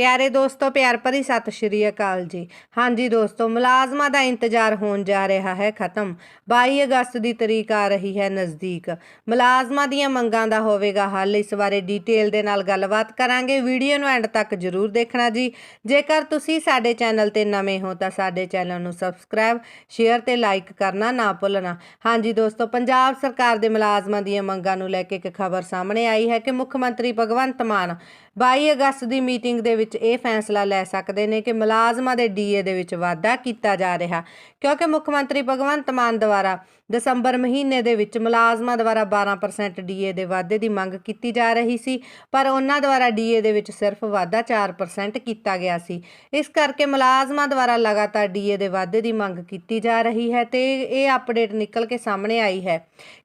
ਪਿਆਰੇ ਦੋਸਤੋ, ਪਿਆਰ ਭਰੀ ਸਤਿ ਸ਼੍ਰੀ ਅਕਾਲ ਜੀ। ਹਾਂਜੀ ਦੋਸਤੋ, ਮੁਲਾਜ਼ਮਾਂ ਦਾ ਇੰਤਜ਼ਾਰ ਹੋਣ ਜਾ ਰਿਹਾ ਹੈ, ਖਤਮ। 22 ਅਗਸਤ ਦੀ ਤਰੀਕ ਆ ਰਹੀ ਹੈ ਨਜ਼ਦੀਕ। ਮੁਲਾਜ਼ਮਾਂ ਦੀਆਂ ਮੰਗਾਂ ਦਾ ਹੋਵੇਗਾ ਹੱਲ, ਇਸ ਬਾਰੇ ਡਿਟੇਲ ਦੇ ਨਾਲ ਗੱਲਬਾਤ ਕਰਾਂਗੇ। ਵੀਡੀਓ ਨੂੰ ਐਂਡ ਤੱਕ ਜਰੂਰ ਦੇਖਣਾ ਜੀ। ਜੇਕਰ ਤੁਸੀਂ ਸਾਡੇ ਚੈਨਲ ਤੇ ਨਵੇਂ ਹੋ, ਤਾਂ ਸਾਡੇ ਚੈਨਲ ਨੂੰ ਸਬਸਕ੍ਰਾਈਬ, ਸ਼ੇਅਰ ਤੇ ਲਾਈਕ ਕਰਨਾ ਨਾ ਭੁੱਲਣਾ। ਹਾਂਜੀ ਦੋਸਤੋ, ਪੰਜਾਬ ਸਰਕਾਰ ਦੇ ਮੁਲਾਜ਼ਮਾਂ ਦੀਆਂ ਮੰਗਾਂ ਨੂੰ ਲੈ ਕੇ ਇੱਕ ਖਬਰ ਸਾਹਮਣੇ ਆਈ ਹੈ ਕਿ ਮੁੱਖ ਮੰਤਰੀ ਭਗਵੰਤ ਮਾਨ 22 ਅਗਸਤ ਦੀ ਮੀਟਿੰਗ ਦੇ ਵਿੱਚ ਇਹ ਫੈਸਲਾ ਲੈ ਸਕਦੇ ਨੇ ਕਿ ਮੁਲਾਜ਼ਮਾਂ ਦੇ ਡੀਏ ਦੇ ਵਿੱਚ ਵਾਧਾ ਕੀਤਾ ਜਾ ਰਿਹਾ। ਕਿਉਂਕਿ ਮੁੱਖ ਮੰਤਰੀ ਭਗਵੰਤ ਮਾਨ ਦੁਆਰਾ ਦਸੰਬਰ ਮਹੀਨੇ ਦੇ ਵਿੱਚ ਮੁਲਾਜ਼ਮਾਂ ਦੁਆਰਾ 12% ਡੀਏ ਦੇ ਵਾਧੇ ਦੀ ਮੰਗ ਕੀਤੀ ਜਾ ਰਹੀ ਸੀ, ਪਰ ਉਹਨਾਂ ਦੁਆਰਾ ਡੀਏ ਦੇ ਵਿੱਚ ਸਿਰਫ ਵਾਧਾ 4% ਕੀਤਾ ਗਿਆ ਸੀ। ਇਸ ਕਰਕੇ ਮੁਲਾਜ਼ਮਾਂ ਦੁਆਰਾ ਲਗਾਤਾਰ ਡੀਏ ਦੇ ਵਾਧੇ ਦੀ ਮੰਗ ਕੀਤੀ ਜਾ ਰਹੀ ਹੈ ਤੇ ਇਹ ਅਪਡੇਟ ਨਿਕਲ ਕੇ ਸਾਹਮਣੇ ਆਈ ਹੈ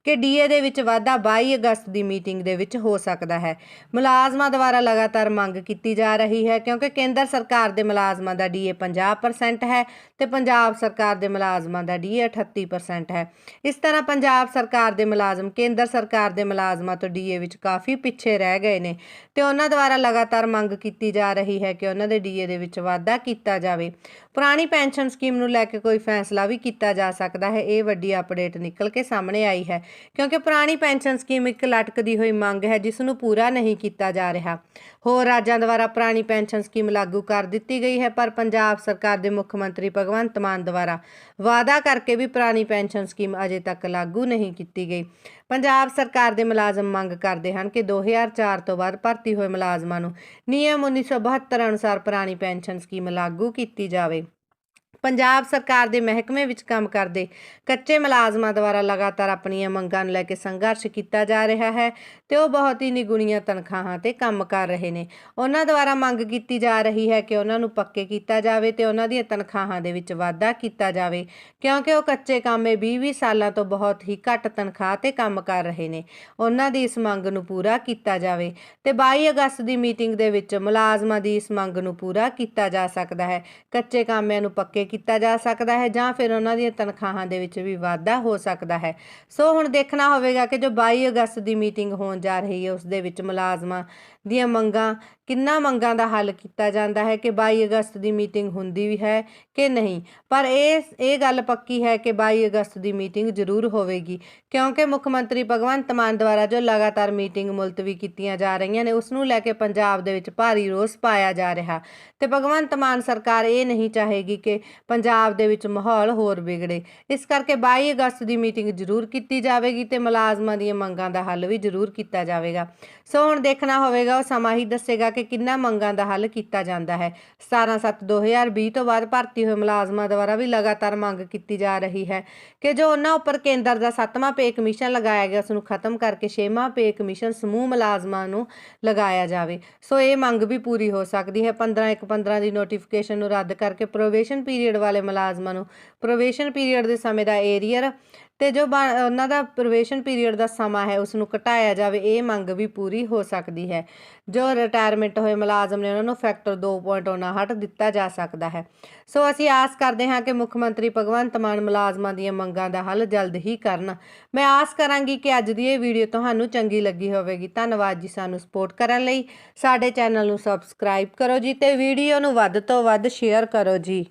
ਕਿ ਡੀਏ ਦੇ ਵਿੱਚ ਵਾਧਾ 22 ਅਗਸਤ ਦੀ ਮੀਟਿੰਗ ਦੇ ਵਿੱਚ ਹੋ ਸਕਦਾ ਹੈ। ਮੁਲਾਜ਼ਮਾਂ ਦੁਆਰਾ ਲਗਾਤਾਰ ਮੰਗ ਕੀਤੀ ਜਾ ਰਹੀ ਹੈ ਕਿਉਂਕਿ ਕੇਂਦਰ ਸਰਕਾਰ ਦੇ ਮੁਲਾਜ਼ਮਾਂ ਦਾ ਡੀਏ 50% ਹੈ ਤੇ ਪੰਜਾਬ ਸਰਕਾਰ ਦੇ ਮੁਲਾਜ਼ਮਾਂ ਦਾ ਡੀਏ 38% ਹੈ। ਇਸ ਤਰ੍ਹਾਂ ਪੰਜਾਬ ਸਰਕਾਰ ਦੇ ਮੁਲਾਜ਼ਮ, ਕੇਂਦਰ ਸਰਕਾਰ ਦੇ ਮੁਲਾਜ਼ਮਾਂ ਤੋਂ ਡੀਏ ਵਿੱਚ ਕਾਫੀ ਪਿੱਛੇ ਰਹਿ ਗਏ ਨੇ ਤੇ ਉਹਨਾਂ ਦੁਆਰਾ ਲਗਾਤਾਰ ਮੰਗ ਕੀਤੀ ਜਾ ਰਹੀ ਹੈ ਕਿ ਉਹਨਾਂ ਦੇ ਡੀਏ ਦੇ ਵਿੱਚ ਵਾਧਾ ਕੀਤਾ ਜਾਵੇ। ਪੁਰਾਣੀ ਪੈਨਸ਼ਨ ਸਕੀਮ ਨੂੰ ਲੈ ਕੇ ਕੋਈ ਫੈਸਲਾ ਵੀ ਕੀਤਾ ਜਾ ਸਕਦਾ ਹੈ। ਇਹ ਵੱਡੀ ਅਪਡੇਟ ਨਿਕਲ ਕੇ ਸਾਹਮਣੇ ਆਈ ਹੈ, ਕਿਉਂਕਿ ਪੁਰਾਣੀ ਪੈਨਸ਼ਨ ਸਕੀਮ ਇੱਕ ਲਟਕਦੀ ਹੋਈ ਮੰਗ ਹੈ, ਜਿਸ ਨੂੰ ਪੂਰਾ ਨਹੀਂ ਕੀਤਾ ਜਾ ਰਿਹਾ। ਹੋਰ ਰਾਜਾਂ ਦੁਆਰਾ ਪੁਰਾਣੀ ਪੈਨਸ਼ਨ ਸਕੀਮ ਲਾਗੂ ਕਰ ਦਿੱਤੀ ਗਈ ਹੈ, ਪਰ ਪੰਜਾਬ ਸਰਕਾਰ ਦੇ ਮੁੱਖ ਮੰਤਰੀ ਭਗਵੰਤ ਮਾਨ ਦੁਆਰਾ ਵਾਅਦਾ ਕਰਕੇ ਵੀ ਪੁਰਾਣੀ ਪੈਨਸ਼ਨ ਸਕੀਮ ਅਜੇ ਤੱਕ ਲਾਗੂ ਨਹੀਂ ਕੀਤੀ ਗਈ। ਪੰਜਾਬ ਸਰਕਾਰ ਦੇ ਮੁਲਾਜ਼ਮ ਮੰਗ ਕਰਦੇ ਹਨ ਕਿ 2004 ਤੋਂ ਬਾਅਦ ਭਰਤੀ ਹੋਏ ਮੁਲਾਜ਼ਮਾਂ ਨੂੰ ਨਿਯਮ 1972 ਅਨੁਸਾਰ ਪੁਰਾਣੀ ਪੈਨਸ਼ਨ ਸਕੀਮ ਲਾਗੂ ਕੀਤੀ ਜਾਵੇ। ਪੰਜਾਬ ਸਰਕਾਰ ਦੇ ਮਹਿਕਮੇ ਵਿੱਚ ਕੰਮ ਕਰਦੇ ਕੱਚੇ ਮੁਲਾਜ਼ਮਾਂ ਦੁਆਰਾ ਲਗਾਤਾਰ ਆਪਣੀਆਂ ਮੰਗਾਂ ਨੂੰ ਲੈ ਕੇ ਸੰਘਰਸ਼ ਕੀਤਾ ਜਾ ਰਿਹਾ ਹੈ ਤੇ ਉਹ ਬਹੁਤ ਹੀ ਨਿਗੁਣੀਆਂ ਤਨਖਾਹਾਂ ਤੇ ਕੰਮ ਕਰ ਰਹੇ ਨੇ। ਉਹਨਾਂ ਦੁਆਰਾ ਮੰਗ ਕੀਤੀ ਜਾ ਰਹੀ ਹੈ ਕਿ ਉਹਨਾਂ ਨੂੰ ਪੱਕੇ ਕੀਤਾ ਜਾਵੇ ਤੇ ਉਹਨਾਂ ਦੀਆਂ ਤਨਖਾਹਾਂ ਦੇ ਵਿੱਚ ਵਾਧਾ ਕੀਤਾ ਜਾਵੇ, ਕਿਉਂਕਿ ਉਹ ਕੱਚੇ ਕਾਮੇ 20-20 ਸਾਲਾਂ ਤੋਂ ਬਹੁਤ ਹੀ ਘੱਟ ਤਨਖਾਹ ਤੇ ਕੰਮ ਕਰ ਰਹੇ ਨੇ। ਉਹਨਾਂ ਦੀ ਇਸ ਮੰਗ ਨੂੰ ਪੂਰਾ ਕੀਤਾ ਜਾਵੇ ਤੇ 22 ਅਗਸਤ ਦੀ ਮੀਟਿੰਗ ਦੇ ਵਿੱਚ ਮੁਲਾਜ਼ਮਾਂ ਦੀ ਇਸ ਮੰਗ ਨੂੰ ਪੂਰਾ ਕੀਤਾ ਜਾ ਸਕਦਾ ਹੈ। ਕੱਚੇ ਕਾਮਿਆਂ ਨੂੰ ਪੱਕੇ ਕੀਤਾ ਜਾ ਸਕਦਾ ਹੈ ਜਾਂ ਫਿਰ ਉਹਨਾਂ ਦੀਆਂ ਤਨਖਾਹਾਂ ਦੇ ਵਿੱਚ ਵੀ ਵਾਧਾ ਹੋ ਸਕਦਾ ਹੈ। ਸੋ ਹੁਣ ਦੇਖਣਾ ਹੋਵੇਗਾ ਕਿ ਜੋ 22 ਅਗਸਤ ਦੀ ਮੀਟਿੰਗ ਹੋਣ ਜਾ ਰਹੀ ਹੈ, ਉਸ ਦੇ ਵਿੱਚ ਮੁਲਾਜ਼ਮਾਂ ਦੀਆਂ ਮੰਗਾਂ ਕਿੰਨਾ ਮੰਗਾਂ ਦਾ ਹੱਲ ਕੀਤਾ ਜਾਂਦਾ ਹੈ ਕਿ 22 ਅਗਸਤ ਦੀ ਮੀਟਿੰਗ ਹੁੰਦੀ ਵੀ ਹੈ ਕਿ ਨਹੀਂ? ਪਰ ਇਹ ਇਹ ਗੱਲ ਪੱਕੀ ਹੈ ਕਿ 22 ਅਗਸਤ ਦੀ ਮੀਟਿੰਗ ਜ਼ਰੂਰ ਹੋਵੇਗੀ, ਕਿਉਂਕਿ ਮੁੱਖ ਮੰਤਰੀ ਭਗਵੰਤ ਮਾਨ ਦੁਆਰਾ ਜੋ ਲਗਾਤਾਰ ਮੀਟਿੰਗ ਮੁਲਤਵੀ ਕੀਤੀਆਂ ਜਾ ਰਹੀਆਂ ਨੇ, ਉਸ ਨੂੰ ਲੈ ਕੇ ਪੰਜਾਬ ਦੇ ਵਿੱਚ ਭਾਰੀ ਰੋਸ ਪਾਇਆ ਜਾ ਰਿਹਾ। ਤੇ ਭਗਵੰਤ ਮਾਨ ਸਰਕਾਰ ਇਹ ਨਹੀਂ ਚਾਹੇਗੀ ਕਿ ਪੰਜਾਬ ਦੇ ਵਿੱਚ ਮਾਹੌਲ ਹੋਰ ਵਿਗੜੇ। ਇਸ ਕਰਕੇ 22 ਅਗਸਤ ਦੀ ਮੀਟਿੰਗ ਜ਼ਰੂਰ ਕੀਤੀ ਜਾਵੇਗੀ ਤੇ ਮੁਲਾਜ਼ਮਾਂ ਦੀਆਂ ਮੰਗਾਂ ਦਾ ਹੱਲ ਵੀ ਜ਼ਰੂਰ ਕੀਤਾ ਜਾਵੇਗਾ। ਸੋ ਹੁਣ ਦੇਖਣਾ ਹੋਵੇਗਾ, ਉਹ ਸਮਾਂ ਹੀ ਦੱਸੇਗਾ ਕਿ ਕਿੰਨਾ ਮੰਗਾਂ ਦਾ ਹੱਲ ਕੀਤਾ ਜਾਂਦਾ ਹੈ। 17/7/2020 ਤੋਂ ਬਾਅਦ ਭਰਤੀ ਹੋਏ ਮੁਲਾਜ਼ਮਾਂ ਦੁਆਰਾ ਵੀ ਲਗਾਤਾਰ ਮੰਗ ਕੀਤੀ ਜਾ ਰਹੀ ਹੈ ਕਿ ਜੋ ਉਹਨਾਂ ਉੱਪਰ ਕੇਂਦਰ ਦਾ 7ਵਾਂ ਪੇ ਕਮਿਸ਼ਨ ਲਗਾਇਆ ਗਿਆ ਉਸ ਨੂੰ ਖਤਮ ਕਰਕੇ 6ਵਾਂ ਪੇ ਕਮਿਸ਼ਨ ਸਮੂਹ ਮੁਲਾਜ਼ਮਾਂ ਨੂੰ ਲਗਾਇਆ ਜਾਵੇ। ਸੋ ਇਹ ਮੰਗ ਵੀ ਪੂਰੀ ਹੋ ਸਕਦੀ ਹੈ। 15 1 15 ਦੀ ਨੋਟੀਫਿਕੇਸ਼ਨ ਨੂੰ ਰੱਦ ਕਰਕੇ ਪ੍ਰੋਬੇਸ਼ਨ ਪੀਰੀਅਡ ਵਾਲੇ ਮੁਲਾਜ਼ਮਾਂ ਨੂੰ ਪ੍ਰੋਬੇਸ਼ਨ ਪੀਰੀਅਡ ਦੇ ਸਮੇਂ ਦਾ ਏਰੀਅਰ ਤੇ ਜੋ ਬਣ- ਉਹਨਾਂ ਦਾ ਪ੍ਰੋਬੇਸ਼ਨ ਪੀਰੀਅਡ ਦਾ ਸਮਾਂ ਹੈ ਉਸ ਨੂੰ ਘਟਾਇਆ ਜਾਵੇ, ਇਹ ਮੰਗ ਵੀ ਪੂਰੀ ਹੋ ਸਕਦੀ ਹੈ। ਜੋ ਰਿਟਾਇਰਮੈਂਟ ਹੋਏ ਮੁਲਾਜ਼ਮ ਨੇ, ਉਹਨਾਂ ਨੂੰ ਫੈਕਟਰ 2.59 ਦਿੱਤਾ ਜਾ ਸਕਦਾ ਹੈ। ਸੋ ਅਸੀਂ ਆਸ ਕਰਦੇ ਹਾਂ ਕਿ ਮੁੱਖ ਮੰਤਰੀ ਭਗਵੰਤ ਮਾਨ ਮੁਲਾਜ਼ਮਾਂ ਦੀਆਂ ਮੰਗਾਂ ਦਾ ਹੱਲ ਜਲਦ ਹੀ ਕਰਨ। ਮੈਂ ਆਸ ਕਰਾਂਗੀ ਕਿ ਅੱਜ ਦੀ ਇਹ ਵੀਡੀਓ ਤੁਹਾਨੂੰ ਚੰਗੀ ਲੱਗੀ ਹੋਵੇਗੀ। ਧੰਨਵਾਦ ਜੀ ਸਾਨੂੰ ਸਪੋਰਟ ਕਰਨ ਲਈ। ਸਾਡੇ ਚੈਨਲ ਨੂੰ ਸਬਸਕ੍ਰਾਈਬ ਕਰੋ ਜੀ ਤੇ ਵੀਡੀਓ ਨੂੰ ਵੱਧ ਤੋਂ ਵੱਧ ਸ਼ੇਅਰ ਕਰੋ ਜੀ।